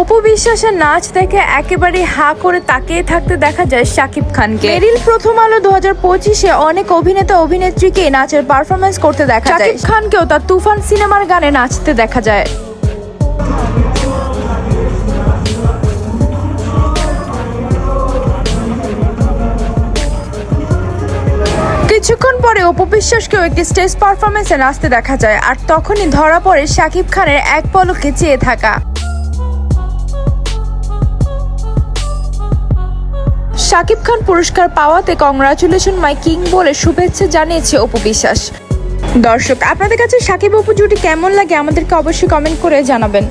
অপু বিশ্বাসের নাচ দেখে একেবারে হা করে তাকিয়ে থাকতে দেখা যায় শাকিব খানকে। মেরিল প্রথম আলো দু হাজার পঁচিশে অনেক অভিনেতা অভিনেত্রীকে নাচের পারফরমেন্স করতে দেখা যায়। শাকিব খানকেও তার তুফান সিনেমার গানে নাচতে দেখা যায়। কিছুক্ষণ পরে অপু বিশ্বাসকেও একটি স্টেজ পারফরমেন্সে নাচতে দেখা যায়, আর তখনই ধরা পড়ে শাকিব খানের এক পলকে চেয়ে থাকা। শাকিব খান পুরস্কার পাওয়াতে কংগ্রাচুলেশন মাই কিং বলে শুভেচ্ছা জানিয়েছে অপু বিশ্বাস। দর্শক, আপনাদের কাছে শাকিব অপু জুটি কেমন লাগে আমাদেরকে অবশ্যই কমেন্ট করে জানাবেন।